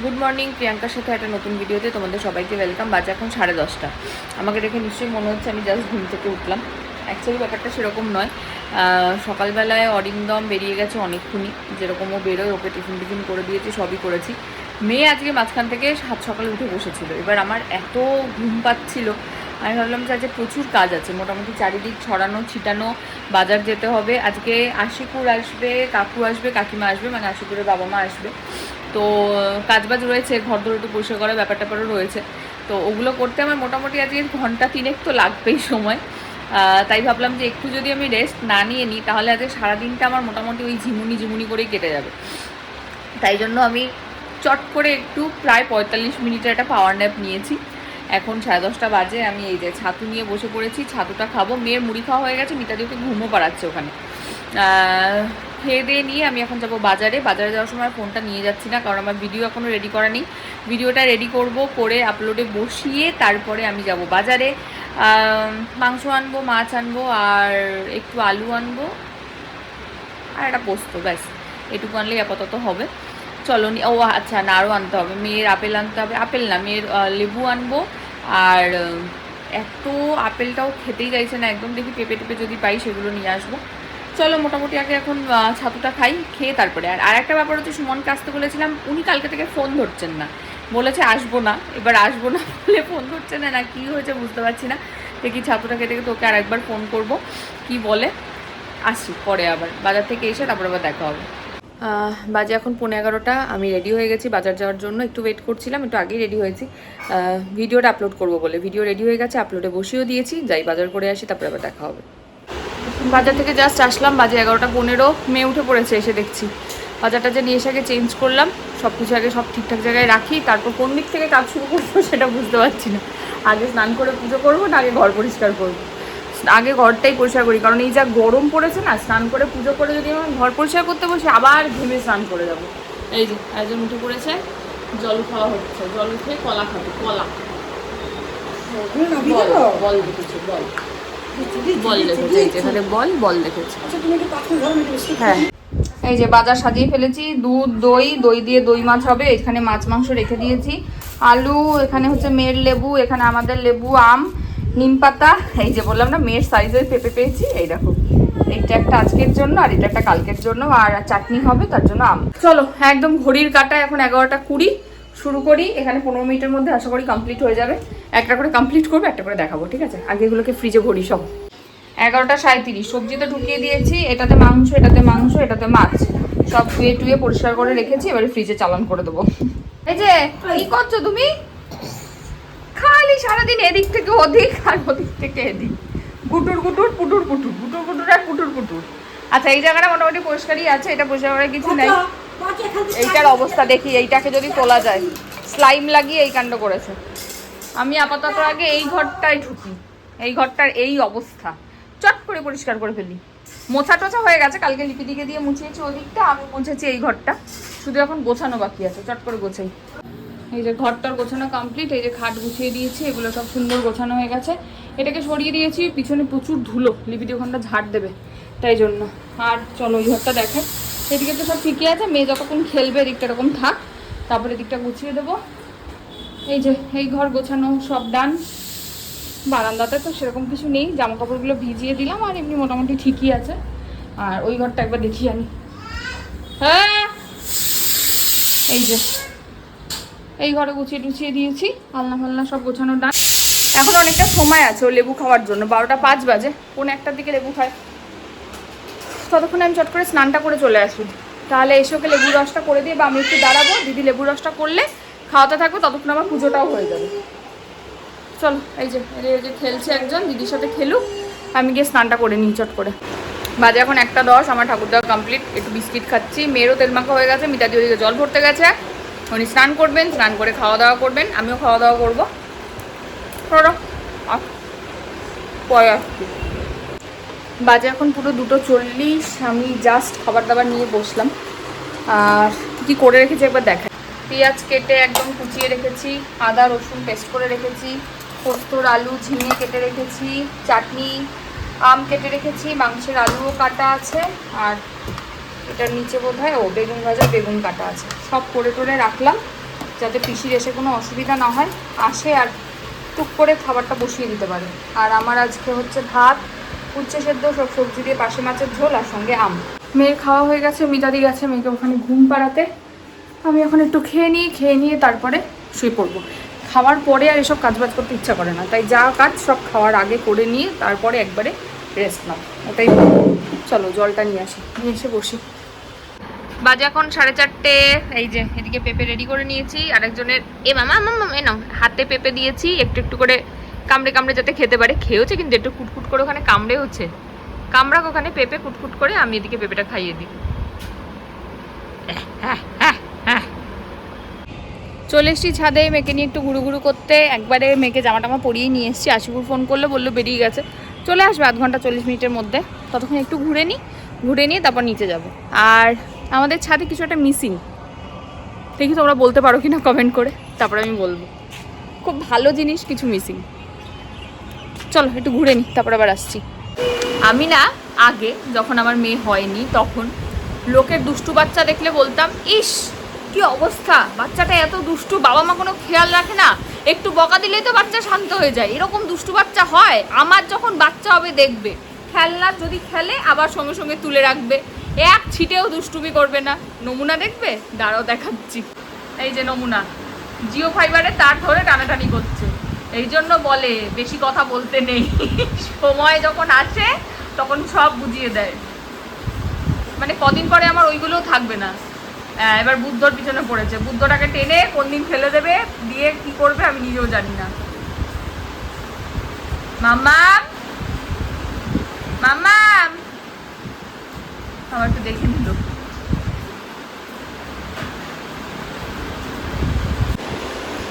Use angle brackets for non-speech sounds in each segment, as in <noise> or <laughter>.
Good morning প্রিয়াঙ্কার সাথে একটা নতুন ভিডিওতে তোমাদের সবাইকে ওয়েলকাম বাজে এখন সাড়ে দশটা। আমাকে দেখে নিশ্চয়ই মনে হচ্ছে আমি জাস্ট ঘুম থেকে উঠলাম। অ্যাকচুয়ালি ব্যাপারটা সেরকম নয়। সকালবেলায় অরিন্দম বেরিয়ে গেছে অনেকক্ষণই। যেরকম ও বেরোয়, ওকে টিফিন টিফিন করে দিয়েছি, সবই করেছি। মেয়ে আজকে মাঝখান থেকে সাত সকালে উঠে বসেছিল। এবার আমার এত ঘুম পাচ্ছিল। আমি ভাবলাম যে আজকে প্রচুর কাজ আছে। মোটামুটি চারিদিক ছড়ানো, ছিটানো, বাজার যেতে হবে। আজকে আশিকুর আসবে, কাকু আসবে, কাকিমা আসবে মানে আশিকুরের বাবা মা আসবে। তো কাজবাজ রয়েছে, ঘর ধরে একটু পরিষ্কার করার ব্যাপার ট্যাপারও রয়েছে। তো ওগুলো করতে আমার মোটামুটি আজকে ঘণ্টা তিনেক তো লাগবেই সময়। তাই ভাবলাম যে একটু যদি আমি রেস্ট না নিয়ে নিই, তাহলে আজকে সারাদিনটা আমার মোটামুটি ওই ঝিমুনি ঝিমুনি করেই কেটে যাবে। তাই জন্য আমি চট করে একটু প্রায় পঁয়তাল্লিশ মিনিটের একটা পাওয়ার ন্যাপ নিয়েছি। এখন সাড়ে দশটা বাজে, আমি এই যে ছাতু নিয়ে বসে পড়েছি, ছাতুটা খাব। মেয়ের মুড়ি খাওয়া হয়ে গেছে মিতাদি ওকে ঘুমও পাড়াচ্ছে ওখানে। খেয়ে দিয়ে নিয়ে আমি এখন যাব বাজারে। বাজারে যাওয়ার সময় ফোনটা নিয়ে যাচ্ছি না, কারণ আমার ভিডিও এখনও রেডি করা নেই। ভিডিওটা রেডি করব, করে আপলোডে বসিয়ে তারপরে আমি যাব বাজারে। মাংস আনব, মাছ আনব, আর একটু আলু আনব, আর একটা পোস্ত, ব্যাস। এটুকু আনলেই আপাতত হবে। চলো ও আচ্ছা না আরও আনতে হবে। মেয়ের আপেল আনতে হবে। আপেল না, মেয়ের লেবু আনব। আর এত আপেলটাও খেতেই চাইছে না। একদম দেখি পেঁপে টেপে যদি পাই সেগুলো নিয়ে আসব। চলো, মোটামুটি আগে এখন ছাতুটা খাই, খেয়ে তারপরে। আর আর একটা ব্যাপার হচ্ছে, সুমনকে আসতে বলেছিলাম, উনি কালকে থেকে ফোন ধরছেন না। বলেছে, আসব না। এবার আসব না <laughs> বলে ফোন ধরছে না না কী হয়েছে বুঝতে পারছি না। দেখি ছাতুটা খেতে তোকে আর একবার ফোন করব। কি বলে? আসি, পরে আবার। বাজার থেকে এসে তারপর আবার দেখা হবে। বাজে এখন পনেরো এগারোটা। আমি রেডি হয়ে গেছি বাজার যাওয়ার জন্য। একটু ওয়েট করছিলাম, একটু আগেই রেডি হয়েছি। ভিডিওটা আপলোড করব বলে। ভিডিও রেডি হয়ে গেছে আপলোডে বসিয়েও দিয়েছি। যাই বাজার করে আসি, তারপরে আবার দেখা হবে। বাজার থেকে জাস্ট আসলাম বাজে এগারোটা পনেরো মেয়ে উঠে পড়েছে এসে দেখছি। বাজারটা যে নিয়ে এসে আগে চেঞ্জ করলাম সব কিছু আগে সব ঠিকঠাক জায়গায় রাখি তারপর কোন দিক থেকে কাজ শুরু করব <laughs> সেটা বুঝতে পারছি না। আগে স্নান করে পুজো করব না আগে ঘর পরিষ্কার করব। আগে ঘরটাই পরিষ্কার করি কারণ এই যা গরম পড়েছে না স্নান করে পুজো করে যদি আমি ঘর পরিষ্কার করতে বসে আবার ঘেমে স্নান করে যাব। এই যে একজন উঠে পড়েছে জল খাওয়া হচ্ছে জল উঠে কলা খাবে কলা। বল বল বল। বল দেখেছে এই যে এখানে বল বল দেখেছে। হ্যাঁ। এই যে বাজার সাজিয়ে ফেলেছি দুধ দই দই দিয়ে দই মাছ হবে এখানে মাছ মাংস রেখে দিয়েছি। আলু এখানে হচ্ছে মেয়ের লেবু এখানে আমাদের লেবু আম নিম পাতা এই যে বললাম না মেয়ের সাইজের পেঁপে পেয়েছি এই দেখো। এইটা একটা আজকের জন্য আর এটা একটা কালকের জন্য আর চাটনি হবে তার জন্য আম। চলো একদম ঘড়ির কাটা এখন এগারোটা কুড়ি। শুরু করি, এখানে পনেরো মিনিটের মধ্যে আশা করি কমপ্লিট হয়ে যাবে। একটা করে কমপ্লিট করব, একটা করে দেখাবো, ঠিক আছে? আগে এগুলোকে ফ্রিজে ভরি সব। এগারোটা সাঁত্রিশ সবজিতে ঢুকিয়ে দিয়েছি, এটাতে মাংস এটাতে মাংস, এটাতে মাছ। সব ধুয়ে টুয়ে পরিষ্কার করে রেখেছি, এবারে ফ্রিজে চালান করে দেবো। এই যে, কি করছ তুমি? খালি সারাদিন এদিক থেকে ওদিক আর ওদিক থেকে এদিক। গুটুর গুটুর, পুটুর পুটুর, গুটুর গুটুর আর পুটুর পুটুর। আচ্ছা এই জায়গাটা মোটামুটি পরিষ্কারই আছে, এটা পরিষ্কার করার কিছু নেই। এইটার অবস্থা দেখি, এইটাকে যদি তোলা যায়। স্লাইম লাগিয়ে এই কাণ্ড করেছে। আমি আপাতত আগে এই ঘরটায় ঢুকি। এই ঘরটার এই অবস্থা। চট করে পরিষ্কার করে ফেলি। মোছা টোছা হয়ে গেছে, কালকে লিপি দিকে দিয়ে মুছিয়েছি ওই দিকটা আমি মুছেছি এই ঘরটা। শুধু এখন গোছানো বাকি আছে, চট করে গোছাই। এই যে ঘরটার গোছানো কমপ্লিট এই যে খাট গুছিয়ে দিয়েছি, এগুলো সব সুন্দর গোছানো হয়ে গেছে। এটাকে সরিয়ে দিয়েছি, পিছনে প্রচুর ধুলো লিপিদি ওখানটা ঝাড় দেবে, তাই জন্য। আর চলো ওই ঘরটা দেখে এদিকে তো সব ঠিকই আছে, মেয়ে যতক্ষণ খেলবে এদিকটা এরকম থাক। তারপরে এদিকটা গুছিয়ে দেবো। এই যে, এই ঘর গোছানো সব ডান বারান্দাতে তো সেরকম কিছু নেই জামা কাপড়গুলো ভিজিয়ে দিলাম আর এমনি মোটামুটি ঠিকই আছে। আর ওই ঘরটা একবার দেখি আমি। হ্যাঁ! এই যে, এই ঘরে গুছিয়ে টুছিয়ে দিয়েছি, আলনা ফালনা সব গোছানো ডান এখন অনেকটা সময় আছে ও লেবু খাওয়ার জন্য, বারোটা পাঁচ বাজে কোন একটার দিকে লেবু খায়। ততক্ষণে আমি চট করে স্নানটা করে চলে আসি। তাহলে এসে ওকে লেবু রসটা করে দিয়ে বা আমি একটু দাঁড়াবো, দিদি লেবু রসটা করলে খাওয়াতে থাকব ততক্ষণ আমার পুজোটাও হয়ে যাবে। চলো, এই যে এই যে খেলছে একজন, দিদির সাথে খেলুক, আমি গিয়ে স্নানটা করে নিই চট করে। বাজে এখন একটা দশ, আমার ঠাকুর দেওয়া কমপ্লিট একটু বিস্কিট খাচ্ছি। মেয়েরও তেল মাখা হয়ে গেছে, মিতাদি ওদিকে জল ভরতে গেছে। উনি স্নান করবেন, স্নান করে খাওয়া দাওয়া করবেন, আমিও খাওয়া দাওয়া করব পরে আসছি। বাজে এখন পুরো দুটো চল্লিশ, আমি জাস্ট খাবার দাবার নিয়ে বসলাম। আর কী করে রেখেছি একবার দেখা পেঁয়াজ কেটে একদম কুচিয়ে রেখেছি, আদা, রসুন পেস্ট করে রেখেছি পোস্তর আলু, ঝিঙে কেটে রেখেছি, চাটনি, আম কেটে রেখেছি, মাংসের আলুও কাটা আছে, আর এটার নিচে বোধ হয় ও, বেগুন ভাজা, বেগুন কাটা আছে। সব করে টোরে রাখলাম, যাতে পিসির এসে কোনো অসুবিধা না হয়। আসে আর টুক করে খাবারটা বসিয়ে দিতে পারে। আর আমার আজকে হচ্ছে ভাত উচ্ছে সেদ্ধ সব সবজি দিয়ে পাশে মাছের ঝোল আর সঙ্গে আম। মেয়ের খাওয়া হয়ে গেছে, মিতাদি গেছে মেয়েকে ওখানে ঘুম পাড়াতে। আমি এখন একটু খেয়ে নিই, খেয়ে নিয়ে তারপরে শুয়ে পড়ব। খাওয়ার পরে আর এসব কাজবাজ করতে ইচ্ছা করে না। তাই যা কাজ সব খাওয়ার আগে করে নিয়ে তারপরে একবারে রেস্ট নাও। ওটাই চলো, জলটা নিয়ে আসি। নিয়ে এসে বসি। বাজে এখন সাড়ে চারটে। এই যে, এদিকে পেঁপে রেডি করে নিয়েছি। আরেকজনের এ মামা মামা, এ নাও। হাতে পেঁপে দিয়েছি। একটু একটু করে কামড়ে কামড়ে যাতে খেতে পারে। খেয়েওছে কিন্তু একটু কুটকুট করে ওখানে কামড়ে হচ্ছে কামড়াক ওখানে পেঁপে কুটকুট করে আমি এদিকে পেঁপেটা খাইয়ে দিই। চলে এসেছি ছাদে, মেয়েকে নিয়ে একটু ঘুরু করতে। একবারে মেয়েকে জামা টামা পরিয়ে নিয়ে এসেছি। আশিপুর ফোন করল, বলল, বেরিয়ে গেছে। চলে আসবে আধ ঘণ্টা চল্লিশ মিনিটের মধ্যে। ততক্ষণ একটু ঘুরে নিই। ঘুরে নিয়ে তারপর নিচে যাব। আর আমাদের ছাদে কিছু একটা মিসিং দেখি তোমরা বলতে পারো কি না কমেন্ট করে। তারপরে আমি বলব। খুব ভালো জিনিস কিছু মিসিং চলো, একটু ঘুরে নিই তারপর আবার আসছি। আমি না, আগে যখন আমার মেয়ে হয়নি, তখন লোকের দুষ্টু বাচ্চা দেখলে বলতাম, ইস, কি অবস্থা? বাচ্চাটা এত দুষ্টু, বাবা মা কোনো খেয়াল রাখে না। একটু বকা দিলেই তো বাচ্চা শান্ত হয়ে যায়। এরকম দুষ্টু বাচ্চা হয়, আমার যখন বাচ্চা হবে দেখবে। খেলনা যদি খেলে, আবার সঙ্গে সঙ্গে তুলে রাখবে। এক ছিটেও দুষ্টুমি করবে না। নমুনা দেখবে? দাঁড়াও দেখাচ্ছি। এই যে নমুনা। জিও ফাইবারে তার ধরে টানাটানি করছে। এই জন্য বলে, বেশি কথা বলতে নেই। সময় যখন আসে তখন সব বুঝিয়ে দেয়। মানে কদিন পরে আমার ওইগুলোও থাকবে না। এবার বুদ্ধর পিছনে পড়েছে। বুদ্ধটাকে টেনে কোন দিন ফেলে দেবে, দিয়ে কি করবে আমি নিজেও জানি না। মাম্মাম মাম্মাম আমার একটু দেখে নিল।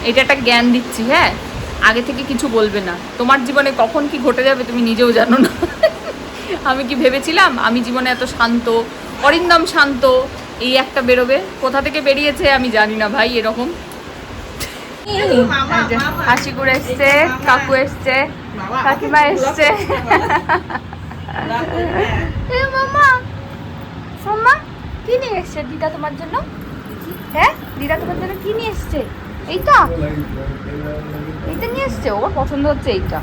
এটা একটা জ্ঞান দিচ্ছি হ্যাঁ? আগে থেকে কিছু বলবে না। তোমার জীবনে কখন কি ঘটে যাবে তুমি নিজেও জানো না। আমি কি ভেবেছিলাম? আমি জীবনে এত শান্ত, অরিন্দম শান্ত, এই একটা বেরোবে? কোথা থেকে বেরিয়েছে আমি জানি না ভাই, এরকম। হাসিকুর এসছে, কাকু এসছে, কাকিমা এসছে। কি নিয়ে এসছে? দিদা তোমার জন্য? হ্যাঁ? দিদা তোমার জন্য কি নিয়ে এসছে? এইটা? এইটা নিয়ে এসছে? ওর পছন্দ হচ্ছে এইটা।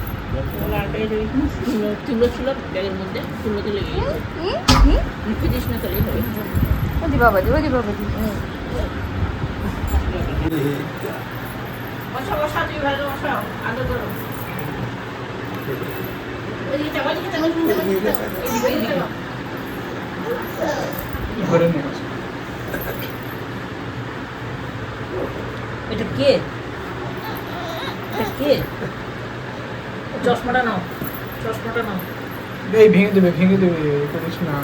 তুলো ছিল ব্যাগের মধ্যে হুম, গেছে হুম, হুম। মুখে এটা কে? এটা কে? চশমাটা নাও চশমাটা নাও। এই ভেঙে দেবে ভেঙে দেবে করিস না।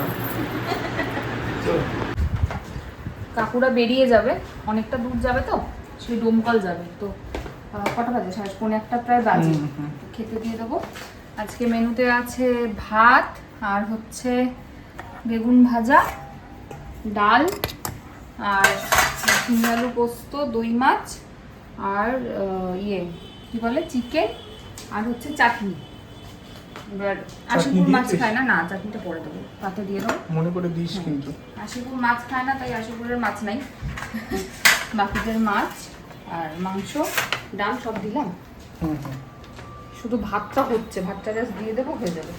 কাকুরা বেরিয়ে যাবে অনেকটা দূর যাবে তো সেই ডোমকল যাবে। তো কটা বাজে? সাড়ে পৌনে একটা প্রায় বাজে। খেতে দিয়ে দেবো। আজকে মেনুতে আছে ভাত আর হচ্ছে বেগুন ভাজা ডাল আর ঝিঙে আলু পোস্ত দই মাছ আর ইয়ে কি বলে চিকেন আর হচ্ছে চাটনি। এবার আশিপুর মাছ খায় না? না চাটনিটা পরে দেবো। তাতে দিয়ে দেবো। মনে করে দিস কিন্তু। আশিপুর মাছ খায় না তাই আশিপুরের মাছ নাই। <laughs> বাকিদের মাছ আর মাংস ডাল সব দিলাম। শুধু ভাতটা হচ্ছে ভাতটা জাস্ট দিয়ে দেবো হয়ে যাবে।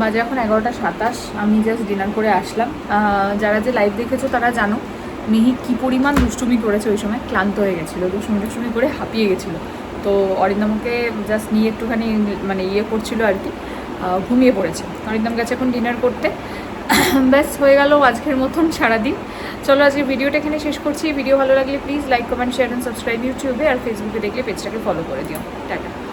বাজে এখন এগারোটা সাতাশ, আমি জাস্ট ডিনার করে আসলাম। যারা যে লাইভ দেখেছ তারা জানো, মিহি কি পরিমাণ দুষ্টুমি করেছে ওই সময়, ক্লান্ত হয়ে গেছিল, দুষ্টুমি দুষ্টুমি করে হাঁপিয়ে গেছিল। তো অরিন্দমকে জাস্ট নিয়ে একটুখানি মানে ইয়ে করছিল আর কি ঘুমিয়ে পড়েছে। অরিন্দম গেছে এখন ডিনার করতে। <coughs> ব্যাস, হয়ে গেল আজকের মতন সারাদিন। চলো আজকে ভিডিওটা এখানে শেষ করছি। ভিডিও ভালো লাগলে please like comment share and subscribe ইউটিউবে আর ফেসবুকে দেখলে পেজটাকে ফলো করে দিও। টাটা।